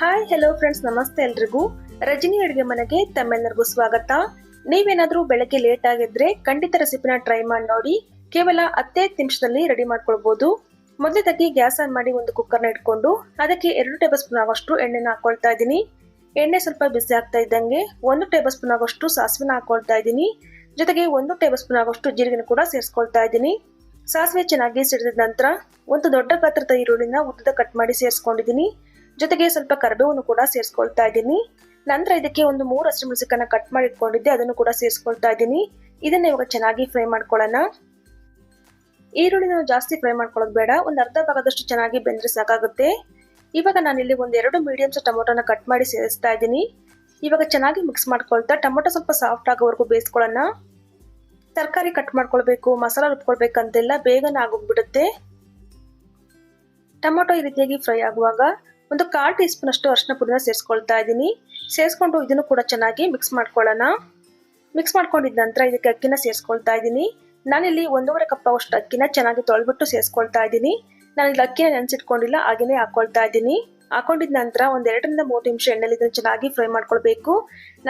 Hi hello friends ನಮಸ್ತೆ ಎಲ್ರಿಗೂ. ರಜನಿ ಅಡುಗೆ ಮನೆಗೆ ತಮ್ಮೆಲ್ಲರಿಗೂ ಸ್ವಾಗತ. ನೀವೇನಾದರೂ ಬೆಳಗ್ಗೆ ಲೇಟ್ ಆಗಿದ್ರೆ ಖಂಡಿತ ರೆಸಿಪಿನ ಟ್ರೈ ಮಾಡಿ ನೋಡಿ. ಕೇವಲ ಹತ್ತೈದು ನಿಮಿಷದಲ್ಲಿ ರೆಡಿ ಮಾಡ್ಕೊಳ್ಬೋದು. ಮೊದಲದಾಗಿ ಗ್ಯಾಸ್ ಆನ್ ಮಾಡಿ ಒಂದು ಕುಕ್ಕರ್ನ ಇಟ್ಕೊಂಡು ಅದಕ್ಕೆ ಎರಡು ಟೇಬಲ್ ಸ್ಪೂನ್ ಆಗೋಷ್ಟು ಎಣ್ಣೆನ ಹಾಕೊಳ್ತಾ ಇದ್ದೀನಿ. ಎಣ್ಣೆ ಸ್ವಲ್ಪ ಬಿಸಿ ಆಗ್ತಾ ಇದ್ದಂಗೆ ಒಂದು ಟೇಬಲ್ ಸ್ಪೂನ್ ಆಗೋಷ್ಟು ಸಾಸಿವೆನ ಹಾಕೊಳ್ತಾ ಇದ್ದೀನಿ. ಜೊತೆಗೆ ಒಂದು ಟೇಬಲ್ ಸ್ಪೂನ್ ಆಗೋಷ್ಟು ಜೀರಿಗೆನ ಕೂಡ ಸೇರಿಸ್ಕೊಳ್ತಾ ಇದ್ದೀನಿ. ಸಾಸಿವೆ ಚೆನ್ನಾಗಿ ಸಿಡಿದ ನಂತರ ಒಂದು ದೊಡ್ಡ ಪಾತ್ರದ ಈರುಳ್ಳಿನ ಉದ್ದದ ಕಟ್ ಮಾಡಿ ಸೇರಿಸ್ಕೊಂಡಿದ್ದೀನಿ. ಜೊತೆಗೆ ಸ್ವಲ್ಪ ಕರಿಬೇವನ್ನು ಕೂಡ ಸೇರಿಸ್ಕೊಳ್ತಾ ಇದ್ದೀನಿ. ನಂತರ ಇದಕ್ಕೆ ಒಂದು ಮೂರು ಹಸಿಮೆಣಸಿಕನ್ನ ಕಟ್ ಮಾಡಿ ಇಟ್ಕೊಂಡಿದ್ದೆ ಅದನ್ನು ಕೂಡ ಸೇರಿಸ್ಕೊಳ್ತಾ ಇದ್ದೀನಿ. ಇದನ್ನ ಇವಾಗ ಚೆನ್ನಾಗಿ ಫ್ರೈ ಮಾಡ್ಕೊಳ್ಳೋಣ. ಈರುಳ್ಳಿ ನಾವು ಜಾಸ್ತಿ ಫ್ರೈ ಮಾಡ್ಕೊಳ್ಳೋದು ಬೇಡ, ಒಂದು ಅರ್ಧ ಭಾಗದಷ್ಟು ಚೆನ್ನಾಗಿ ಬೆಂದ್ರೆ ಸಾಕಾಗುತ್ತೆ. ಇವಾಗ ನಾನಿಲ್ಲಿ ಒಂದು ಎರಡು ಮೀಡಿಯಮ್ಸ್ ಟೊಮೊಟೊನ ಕಟ್ ಮಾಡಿ ಸೇರಿಸ್ತಾ ಇದ್ದೀನಿ. ಇವಾಗ ಚೆನ್ನಾಗಿ ಮಿಕ್ಸ್ ಮಾಡ್ಕೊಳ್ತಾ, ಟೊಮೊಟೊ ಸ್ವಲ್ಪ ಸಾಫ್ಟ್ ಆಗೋವರೆಗೂ ಬೇಯಿಸ್ಕೊಳ್ಳೋಣ. ತರಕಾರಿ ಕಟ್ ಮಾಡ್ಕೊಳ್ಬೇಕು, ಮಸಾಲ ರುಬ್ಕೊಳ್ಬೇಕಂತೆಲ್ಲ ಬೇಗನೆ ಆಗೋಗ್ಬಿಡುತ್ತೆ. ಟೊಮೊಟೊ ಈ ರೀತಿಯಾಗಿ ಫ್ರೈ ಆಗುವಾಗ ಒಂದು ಕಾಲು ಟೀ ಸ್ಪೂನ್ ಅಷ್ಟು ಅರಿಶಿನ ಪುಡಿನ ಸೇರಿಸ್ಕೊಳ್ತಾ ಇದ್ದೀನಿ. ಸೇರಿಸ್ಕೊಂಡು ಇದನ್ನು ಕೂಡ ಚೆನ್ನಾಗಿ ಮಿಕ್ಸ್ ಮಾಡ್ಕೊಳ್ಳೋಣ. ಮಿಕ್ಸ್ ಮಾಡ್ಕೊಂಡಿದ್ದ ನಂತರ ಇದಕ್ಕೆ ಅಕ್ಕಿನ ಸೇರಿಸ್ಕೊಳ್ತಾ ಇದ್ದೀನಿ. ನಾನಿಲ್ಲಿ ಒಂದೂವರೆ ಕಪ್ ಅಷ್ಟು ಅಕ್ಕಿನ ಚೆನ್ನಾಗಿ ತೊಳೆಬಿಟ್ಟು ಸೇರಿಸ್ಕೊಳ್ತಾ ಇದ್ದೀನಿ. ನಾನು ಇಲ್ಲಿ ಅಕ್ಕಿನ ನೆನೆಸಿಟ್ಕೊಂಡಿಲ್ಲ ಹಾಗೆಯೇ ಹಾಕೊಳ್ತಾ ಇದ್ದೀನಿ. ಹಾಕೊಂಡಿದ ನಂತರ ಒಂದು ಎರಡರಿಂದ ಮೂರು ನಿಮಿಷ ಎಣ್ಣೆಲಿ ಇದನ್ನು ಚೆನ್ನಾಗಿ ಫ್ರೈ ಮಾಡ್ಕೊಳ್ಬೇಕು.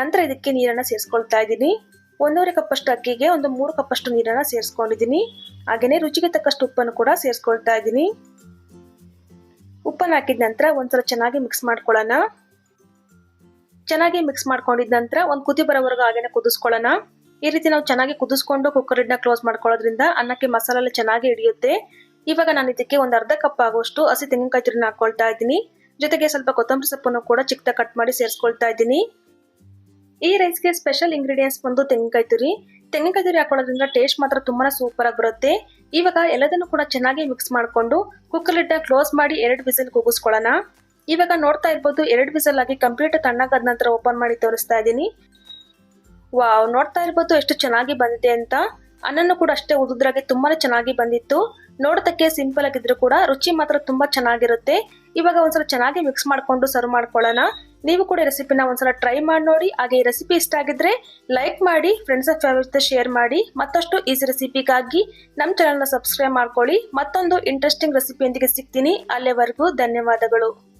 ನಂತರ ಇದಕ್ಕೆ ನೀರನ್ನು ಸೇರಿಸ್ಕೊಳ್ತಾ ಇದ್ದೀನಿ. ಒಂದೂವರೆ ಕಪ್ಪಷ್ಟು ಅಕ್ಕಿಗೆ ಒಂದು ಮೂರು ಕಪ್ಪಷ್ಟು ನೀರನ್ನ ಸೇರಿಸ್ಕೊಂಡಿದ್ದೀನಿ. ಹಾಗೆಯೇ ರುಚಿಗೆ ತಕ್ಕಷ್ಟು ಉಪ್ಪನ್ನು ಕೂಡ ಸೇರಿಸ್ಕೊಳ್ತಾ ಇದ್ದೀನಿ. ಉಪ್ಪನ್ನು ಹಾಕಿದ ನಂತರ ಒಂದ್ಸಲ ಚೆನ್ನಾಗಿ ಮಿಕ್ಸ್ ಮಾಡ್ಕೊಳ್ಳೋಣ. ಚೆನ್ನಾಗಿ ಮಿಕ್ಸ್ ಮಾಡ್ಕೊಂಡಿದ ನಂತರ ಒಂದು ಕುದಿ ಬರೋವರೆಗೂ ಹಾಗೇನೆ ಕುದಿಸ್ಕೊಳ್ಳೋಣ. ಈ ರೀತಿ ನಾವು ಚೆನ್ನಾಗಿ ಕುದಿಸ್ಕೊಂಡು ಕುಕ್ಕರ್ ಇಡ್ನ ಕ್ಲೋಸ್ ಮಾಡ್ಕೊಳ್ಳೋದ್ರಿಂದ ಅನ್ನಕ್ಕೆ ಮಸಾಲೆ ಚೆನ್ನಾಗಿ ಹಿಡಿಯುತ್ತೆ. ಇವಾಗ ನಾನು ಇದಕ್ಕೆ ಒಂದು ಅರ್ಧ ಕಪ್ ಆಗುವಷ್ಟು ಹಸಿ ತೆಂಗಿನಕಾಯಿ ತುರಿನ ಹಾಕೊಳ್ತಾ ಇದ್ದೀನಿ. ಜೊತೆಗೆ ಸ್ವಲ್ಪ ಕೊತ್ತಂಬರಿ ಸೊಪ್ಪನ್ನು ಕೂಡ ಚಿಕ್ಕದಾಗಿ ಕಟ್ ಮಾಡಿ ಸೇರಿಸ್ಕೊಳ್ತಾ ಇದ್ದೀನಿ. ಈ ರೈಸ್ಗೆ ಸ್ಪೆಷಲ್ ಇಂಗ್ರೀಡಿಯೆಂಟ್ಸ್ ಬಂದು ತೆಂಗಿನಕಾಯಿ ತುರಿ. ತೆಂಗಿನಕಾಯಿ ಹಾಕೊಳ್ಳೋದ್ರಿಂದ ಟೇಸ್ಟ್ ಮಾತ್ರ ತುಂಬಾ ಸೂಪರ್ ಆಗಿ ಬರುತ್ತೆ. ಇವಾಗ ಎಲ್ಲದನ್ನು ಕೂಡ ಚೆನ್ನಾಗಿ ಮಿಕ್ಸ್ ಮಾಡಿಕೊಂಡು ಕುಕ್ಕರ್ ಲಿಡ್ಡ ಕ್ಲೋಸ್ ಮಾಡಿ ಎರಡು ವಿಸಿಲ್ ಕೂಗಿಸ್ಕೊಳ್ಳೋಣ. ಇವಾಗ ನೋಡ್ತಾ ಇರ್ಬೋದು ಎರಡು ವಿಸಲ್ ಆಗಿ ಕಂಪ್ಲೀಟ್ ತಣ್ಣಗಾದ ನಂತರ ಓಪನ್ ಮಾಡಿ ತೋರಿಸ್ತಾ ಇದ್ದೀನಿ. ವಾವ್ ನೋಡ್ತಾ ಇರ್ಬೋದು ಎಷ್ಟು ಚೆನ್ನಾಗಿ ಬಂದಿದೆ ಅಂತ. ಅನ್ನನ್ನು ಕೂಡ ಅಷ್ಟೇ ಉದುದ್ರಾಗೆ ತುಂಬಾ ಚೆನ್ನಾಗಿ ಬಂದಿತ್ತು. ನೋಡೋದಕ್ಕೆ ಸಿಂಪಲ್ ಆಗಿದ್ರು ಕೂಡ ರುಚಿ ಮಾತ್ರ ತುಂಬಾ ಚೆನ್ನಾಗಿರುತ್ತೆ. ಇವಾಗ ಒಂದ್ಸಲ ಚೆನ್ನಾಗಿ ಮಿಕ್ಸ್ ಮಾಡಿಕೊಂಡು ಸರ್ವ್ ಮಾಡ್ಕೊಳ್ಳೋಣ. ನೀವು ಕೂಡ ರೆಸಿಪಿನ ಒಂದ್ಸಲ ಟ್ರೈ ಮಾಡಿ ನೋಡಿ. ಹಾಗೆ ಈ ರೆಸಿಪಿ ಇಷ್ಟ ಆಗಿದ್ರೆ ಲೈಕ್ ಮಾಡಿ ಫ್ರೆಂಡ್ಸ್ ಆಫ್ ಫ್ಯಾಮಿಲಿ ಶೇರ್ ಮಾಡಿ. ಮತ್ತಷ್ಟು ಈಸಿ ರೆಸಿಪಿಗಾಗಿ ನಮ್ಮ ಚಾನಲ್ನ ಸಬ್ಸ್ಕ್ರೈಬ್ ಮಾಡ್ಕೊಳ್ಳಿ. ಮತ್ತೊಂದು ಇಂಟ್ರೆಸ್ಟಿಂಗ್ ರೆಸಿಪಿಯೊಂದಿಗೆ ಸಿಗ್ತೀನಿ. ಅಲ್ಲಿವರೆಗೂ ಧನ್ಯವಾದಗಳು.